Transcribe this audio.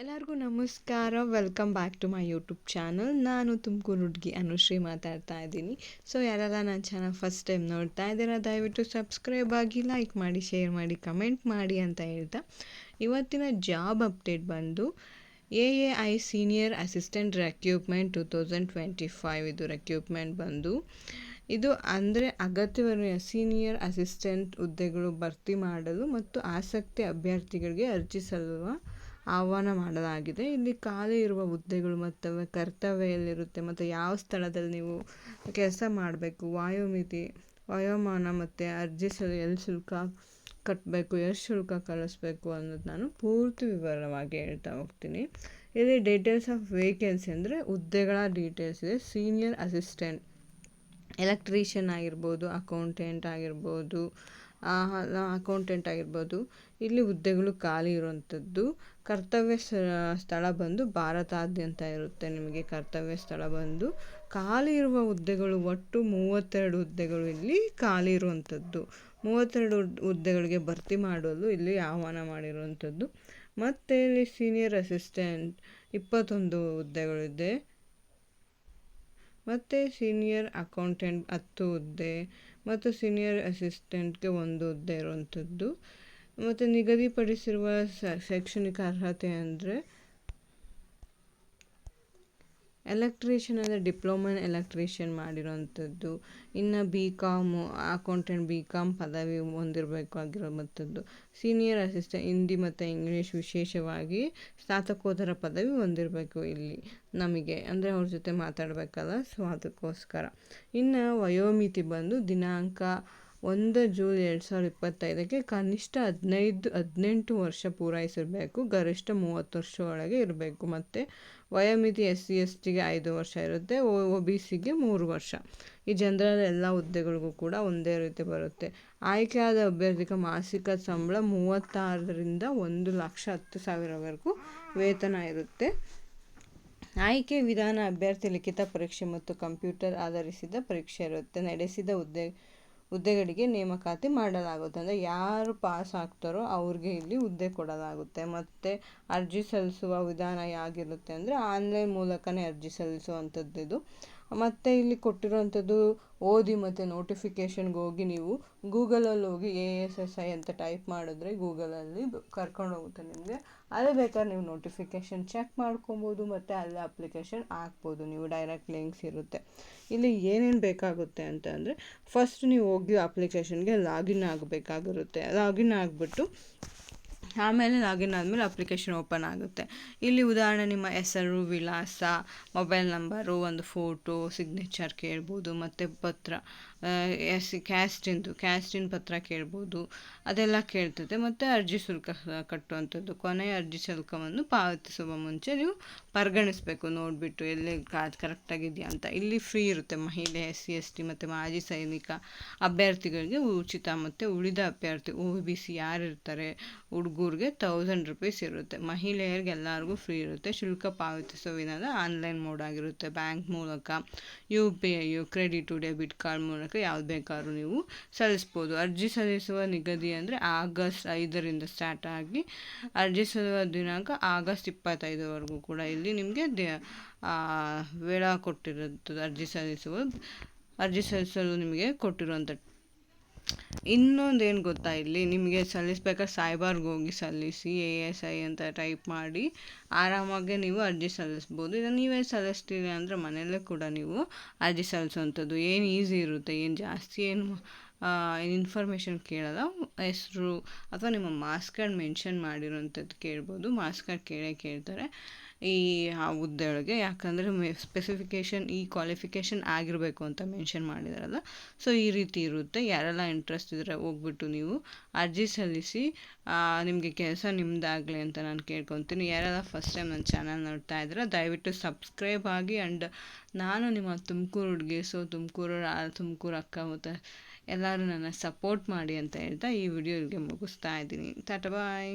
ಎಲ್ಲರಿಗೂ ನಮಸ್ಕಾರ. Welcome back to my YouTube channel ನಾನು ತುಮಕೂರು ಹುಡುಗಿ ಅನುಶ್ರೀ ಮಾತಾಡ್ತಾ ಇದ್ದೀನಿ. ಸೊ ಯಾರೆಲ್ಲ ನನ್ನ ಚಾನಲ್ ಫಸ್ಟ್ ಟೈಮ್ ನೋಡ್ತಾ ಇದ್ದೀರಾ, ದಯವಿಟ್ಟು ಸಬ್ಸ್ಕ್ರೈಬ್ ಆಗಿ ಲೈಕ್ ಮಾಡಿ ಶೇರ್ ಮಾಡಿ ಕಮೆಂಟ್ ಮಾಡಿ ಅಂತ ಹೇಳ್ತಾ. ಇವತ್ತಿನ ಜಾಬ್ ಅಪ್ಡೇಟ್ ಬಂದು A A I senior assistant recruitment two thousand twenty five ಇದು ರೆಕ್ಯೂಪ್ಮೆಂಟ್ ಬಂದು, ಇದು ಅಂದರೆ ಅಗತ್ಯವಿರುವ ಸೀನಿಯರ್ ಅಸಿಸ್ಟೆಂಟ್ ಹುದ್ದೆಗಳು ಭರ್ತಿ ಮಾಡಲು ಮತ್ತು ಆಸಕ್ತಿ ಅಭ್ಯರ್ಥಿಗಳಿಗೆ ಅರ್ಜಿ ಸಲ್ಲುವ ಆಹ್ವಾನ ಮಾಡಲಾಗಿದೆ. ಇಲ್ಲಿ ಖಾಲಿ ಇರುವ ಹುದ್ದೆಗಳು ಮತ್ತು ಕರ್ತವ್ಯ ಎಲ್ಲಿರುತ್ತೆ ಮತ್ತು ಯಾವ ಸ್ಥಳದಲ್ಲಿ ನೀವು ಕೆಲಸ ಮಾಡಬೇಕು, ವಾಯುಮಿತಿ, ವಯೋಮಾನ ಮತ್ತು ಅರ್ಜಿ ಸಲ್ಲಿ ಎಲ್ಲಿ ಶುಲ್ಕ ಕಟ್ಟಬೇಕು, ಎಷ್ಟು ಶುಲ್ಕ ಕಳಿಸ್ಬೇಕು ಅನ್ನೋದು ನಾನು ಪೂರ್ತಿ ವಿವರವಾಗಿ ಹೇಳ್ತಾ ಹೋಗ್ತೀನಿ. ಇಲ್ಲಿ ಡೀಟೇಲ್ಸ್ ಆಫ್ ವೇಕೆನ್ಸಿ ಅಂದರೆ ಹುದ್ದೆಗಳ ಡೀಟೇಲ್ಸ್ ಇದೆ. ಸೀನಿಯರ್ ಅಸಿಸ್ಟೆಂಟ್ ಎಲೆಕ್ಟ್ರೀಷಿಯನ್ ಆಗಿರ್ಬೋದು ಅಕೌಂಟೆಂಟ್ ಆಗಿರ್ಬೋದು ಅಕೌಂಟೆಂಟ್ ಆಗಿರ್ಬೋದು. ಇಲ್ಲಿ ಹುದ್ದೆಗಳು ಖಾಲಿ ಇರುವಂಥದ್ದು ಕರ್ತವ್ಯ ಸ್ಥಳ ಬಂದು ಭಾರತಾದ್ಯಂತ ಇರುತ್ತೆ ನಿಮಗೆ ಕರ್ತವ್ಯ ಸ್ಥಳ ಬಂದು. ಖಾಲಿ ಇರುವ ಹುದ್ದೆಗಳು ಒಟ್ಟು ಮೂವತ್ತೆರಡು ಹುದ್ದೆಗಳು ಇಲ್ಲಿ ಖಾಲಿ ಇರುವಂಥದ್ದು ಮೂವತ್ತೆರಡು ಹುದ್ದೆಗಳಿಗೆ ಭರ್ತಿ ಮಾಡಲು ಇಲ್ಲಿ ಆಹ್ವಾನ ಮಾಡಿರುವಂಥದ್ದು ಮತ್ತು ಇಲ್ಲಿ ಸೀನಿಯರ್ ಅಸಿಸ್ಟೆಂಟ್ ಇಪ್ಪತ್ತೊಂದು ಹುದ್ದೆಗಳಿದೆ. ಮತ್ತು ಸೀನಿಯರ್ ಅಕೌಂಟೆಂಟ್ ಹತ್ತು ಹುದ್ದೆ, ಮತ್ತು ಸೀನಿಯರ್ ಅಸಿಸ್ಟೆಂಟ್ಗೆ ಒಂದು ಹುದ್ದೆ ಇರುವಂಥದ್ದು. ಮತ್ತು ನಿಗದಿಪಡಿಸಿರುವ ಶೈಕ್ಷಣಿಕ ಅರ್ಹತೆ ಅಂದರೆ ಎಲೆಕ್ಟ್ರಿಷಿಯನ್ ಅಂದರೆ ಡಿಪ್ಲೊಮಾ ಎಲೆಕ್ಟ್ರಿಷಿಯನ್ ಮಾಡಿರೋವಂಥದ್ದು. ಇನ್ನು B com accountant B com ಪದವಿ ಹೊಂದಿರಬೇಕಾಗಿರುವಂಥದ್ದು ಸೀನಿಯರ್ ಅಸಿಸ್ಟೆಂಟ್ ಹಿಂದಿ ಮತ್ತು ಇಂಗ್ಲೀಷ್ ವಿಶೇಷವಾಗಿ ಸ್ನಾತಕೋತ್ತರ ಪದವಿ ಹೊಂದಿರಬೇಕು ಇಲ್ಲಿ ನಮಗೆ. ಅಂದರೆ ಅವ್ರ ಜೊತೆ ಮಾತಾಡಬೇಕಲ್ಲ, ಸೊ ಅದಕ್ಕೋಸ್ಕರ. ಇನ್ನು ವಯೋಮಿತಿ ಬಂದು ದಿನಾಂಕ ಒಂದು ಜೂನ್ ಎರಡು ಸಾವಿರದ ಇಪ್ಪತ್ತೈದಕ್ಕೆ ಕನಿಷ್ಠ ಹದಿನೈದು, ಹದಿನೆಂಟು ವರ್ಷ ಪೂರೈಸಿರಬೇಕು, ಗರಿಷ್ಠ ಮೂವತ್ತು ವರ್ಷ ಒಳಗೆ ಇರಬೇಕು. ಮತ್ತು ವಯೋಮಿತಿ ಎಸ್ ಸಿ ಎಸ್ ಟಿಗೆ ಐದು ವರ್ಷ ಇರುತ್ತೆ ಒ ಬಿ ಸಿಗೆ ಮೂರು ವರ್ಷ. ಈ ಜನರಲ್ ಎಲ್ಲ ಹುದ್ದೆಗಳಿಗೂ ಕೂಡ ಒಂದೇ ರೀತಿ ಬರುತ್ತೆ. ಆಯ್ಕೆಯಾದ ಅಭ್ಯರ್ಥಿಗೆ ಮಾಸಿಕ ಸಂಬಳ ಮೂವತ್ತಾರರಿಂದ ಒಂದು ಲಕ್ಷ ಹತ್ತು ಸಾವಿರವರೆಗೂ ವೇತನ ಇರುತ್ತೆ. ಆಯ್ಕೆ ವಿಧಾನ ಅಭ್ಯರ್ಥಿ ಲಿಖಿತ ಪರೀಕ್ಷೆ ಮತ್ತು ಕಂಪ್ಯೂಟರ್ ಆಧರಿಸಿದ ಪರೀಕ್ಷೆ ಇರುತ್ತೆ. ನಡೆಸಿದ ಹುದ್ದೆ ಹುದ್ದೆಗಳಿಗೆ ನೇಮಕಾತಿ ಮಾಡಲಾಗುತ್ತೆ. ಅಂದರೆ ಯಾರು ಪಾಸ್ ಆಗ್ತಾರೋ ಅವ್ರಿಗೆ ಇಲ್ಲಿ ಹುದ್ದೆ ಕೊಡಲಾಗುತ್ತೆ. ಮತ್ತು ಅರ್ಜಿ ಸಲ್ಲಿಸುವ ವಿಧಾನ ಹೇಗಿರುತ್ತೆ ಅಂದರೆ ಆನ್ಲೈನ್ ಮೂಲಕನೇ ಅರ್ಜಿ ಸಲ್ಲಿಸುವಂಥದ್ದು ಇದು. ಮತ್ತು ಇಲ್ಲಿ ಕೊಟ್ಟಿರುವಂಥದ್ದು ಓದಿ ಮತ್ತು ನೋಟಿಫಿಕೇಷನ್ಗೆ ಹೋಗಿ ನೀವು ಗೂಗಲಲ್ಲಿ ಹೋಗಿ ಎ ಎಸ್ ಎಸ್ ಐ ಅಂತ ಟೈಪ್ ಮಾಡಿದ್ರೆ ಗೂಗಲಲ್ಲಿ ಕರ್ಕೊಂಡು ಹೋಗುತ್ತೆ ನಿಮಗೆ. ಅದೇ ಬೇಕಾದ್ರೆ ನೀವು ನೋಟಿಫಿಕೇಷನ್ ಚೆಕ್ ಮಾಡ್ಕೊಬೋದು ಮತ್ತು ಅಲ್ಲೇ ಅಪ್ಲಿಕೇಶನ್ ಹಾಕ್ಬೋದು. ನೀವು ಡೈರೆಕ್ಟ್ ಲಿಂಕ್ಸ್ ಇರುತ್ತೆ. ಇಲ್ಲಿ ಏನೇನು ಬೇಕಾಗುತ್ತೆ ಅಂತ ಅಂದರೆ ಫಸ್ಟ್ ನೀವು ಹೋಗಿ ಅಪ್ಲಿಕೇಶನ್ಗೆ ಲಾಗಿನ್ ಆಗಬೇಕಾಗಿರುತ್ತೆ. ಲಾಗಿನ್ ಆಗಿಬಿಟ್ಟು ಆಮೇಲೆ ಲಾಗಿನ್ ಆದಮೇಲೆ ಅಪ್ಲಿಕೇಶನ್ ಓಪನ್ ಆಗುತ್ತೆ. ಇಲ್ಲಿ ಉದಾಹರಣೆ ನಿಮ್ಮ ಹೆಸರು, ವಿಳಾಸ, ಮೊಬೈಲ್ ನಂಬರು, ಒಂದು ಫೋಟೋ, ಸಿಗ್ನೇಚರ್ ಕೇಳ್ಬೋದು, ಮತ್ತು ಪತ್ರ ಎಸ್ ಕ್ಯಾಸ್ಟಿಂದು ಕ್ಯಾಸ್ಟಿನ್ ಪತ್ರ ಕೇಳ್ಬೋದು, ಅದೆಲ್ಲ ಕೇಳ್ತದೆ. ಮತ್ತು ಅರ್ಜಿ ಶುಲ್ಕ ಕಟ್ಟುವಂಥದ್ದು. ಕೊನೆಯ ಅರ್ಜಿ ಶುಲ್ಕವನ್ನು ಪಾವತಿಸುವ ಮುಂಚೆ ನೀವು ಪರಿಗಣಿಸಬೇಕು, ನೋಡಿಬಿಟ್ಟು ಎಲ್ಲಿ ಕರೆಕ್ಟಾಗಿದೆಯಾ ಅಂತ. ಇಲ್ಲಿ ಫ್ರೀ ಇರುತ್ತೆ ಮಹಿಳೆ, ಎಸ್, ಸಿ, ಎಸ್, ಟಿ ಮತ್ತು ಮಾಜಿ ಸೈನಿಕ ಅಭ್ಯರ್ಥಿಗಳಿಗೆ ಉಚಿತ ಮತ್ತು ಉಳಿದ ಅಭ್ಯರ್ಥಿ, ಓ, ಬಿ, ಸಿ ಯಾರಿರ್ತಾರೆ ಹುಡುಗರಿಗೆ ತೌಸಂಡ್ ರುಪೀಸ್ ಇರುತ್ತೆ. ಮಹಿಳೆಯರಿಗೆ ಎಲ್ಲರಿಗೂ ಫ್ರೀ ಇರುತ್ತೆ. ಶುಲ್ಕ ಪಾವತಿಸುವ ವಿಧಾನ ಆನ್ಲೈನ್ ಮೋಡ್ ಆಗಿರುತ್ತೆ. ಬ್ಯಾಂಕ್ ಮೂಲಕ U P I credit debit card ಮೂಲಕ ಯಾವ್ದು ಬೇಕಾದ್ರೂ ನೀವು ಸಲ್ಲಿಸ್ಬೋದು. ಅರ್ಜಿ ಸಲ್ಲಿಸುವ ನಿಗದಿ ಅಂದರೆ ಆಗಸ್ಟ್ ಐದರಿಂದ ಸ್ಟಾರ್ಟ್ ಆಗಿ ಅರ್ಜಿ ಸಲ್ಲುವ ದಿನಾಂಕ ಆಗಸ್ಟ್ ಇಪ್ಪತ್ತೈದವರೆಗೂ ಕೂಡ ಇಲ್ಲಿ ನಿಮಗೆ ವೇಳಾ ಕೊಟ್ಟಿರುತ್ತದೆ ಅರ್ಜಿ ಸಲ್ಲಿಸುವ, ಅರ್ಜಿ ಸಲ್ಲಿಸಲು ನಿಮಗೆ ಕೊಟ್ಟಿರುವಂಥ ಇನ್ನೊಂದು ಏನು ಗೊತ್ತಾ ಇಲ್ಲಿ? ನಿಮಗೆ ಸಲ್ಲಿಸ್ಬೇಕಾದ್ರೆ ಸೈಬರ್ಗೆ ಹೋಗಿ ಸಲ್ಲಿಸಿ, ಎ ಎಸ್ ಐ ಅಂತ ಟೈಪ್ ಮಾಡಿ, ಆರಾಮಾಗಿ ನೀವು ಅರ್ಜಿ ಸಲ್ಲಿಸ್ಬೋದು. ಇದನ್ನು ನೀವೇ ಸಲ್ಲಿಸ್ತೀರಿ ಅಂದರೆ ಮನೆಯಲ್ಲೇ ಕೂಡ ನೀವು ಅರ್ಜಿ ಸಲ್ಲಿಸುವಂಥದ್ದು. ಏನು ಈಸಿ ಇರುತ್ತೆ, ಏನು ಜಾಸ್ತಿ ಏನು ಇನ್ಫಾರ್ಮೇಷನ್ ಕೇಳಲ್ಲ. ಹೆಸರು ಅಥವಾ ನಿಮ್ಮ ಮಾರ್ಕ್ಸ್ ಕಾರ್ಡ್ ಮೆನ್ಷನ್ ಮಾಡಿರೋಂಥದ್ದು ಕೇಳ್ಬೋದು. ಮಾರ್ಕ್ಸ್ ಕಾರ್ಡ್ ಕೇಳೇ ಕೇಳ್ತಾರೆ. ಈ, ಆ ಹುದ್ದೆಯೊಳಗೆ, ಯಾಕಂದರೆ ಸ್ಪೆಸಿಫಿಕೇಷನ್ ಈ ಕ್ವಾಲಿಫಿಕೇಷನ್ ಆಗಿರಬೇಕು ಅಂತ ಮೆನ್ಷನ್ ಮಾಡಿದಾರಲ್ಲ. ಸೊ ಈ ರೀತಿ ಇರುತ್ತೆ. ಯಾರೆಲ್ಲ ಇಂಟ್ರೆಸ್ಟ್ ಇದ್ದರೆ ಹೋಗ್ಬಿಟ್ಟು ನೀವು ಅರ್ಜಿ ಸಲ್ಲಿಸಿ ನಿಮಗೆ ಕೆಲಸ ನಿಮ್ಮದಾಗಲಿ ಅಂತ ನಾನು ಕೇಳ್ಕೊತೀನಿ. ಯಾರೆಲ್ಲ ಫಸ್ಟ್ ಟೈಮ್ ನನ್ನ ಚಾನಲ್ ನೋಡ್ತಾ ಇದ್ದೀರಾ ದಯವಿಟ್ಟು ಸಬ್ಸ್ಕ್ರೈಬ್ ಆಗಿ ಆ್ಯಂಡ್ ನಾನು ನಿಮ್ಮ ತುಮಕೂರು ಹುಡುಗಿ ಸೊ ತುಮಕೂರು ತುಮಕೂರು ಅಕ್ಕ, ಮತ್ತು ಎಲ್ಲರೂ ನನ್ನ ಸಪೋರ್ಟ್ ಮಾಡಿ ಅಂತ ಹೇಳ್ತಾ ಈ ವಿಡಿಯೋ ಇಲ್ಲಿಗೆ ಮುಗಿಸ್ತಾ ಇದ್ದೀನಿ. ಟಾಟಾ ಬಾಯ್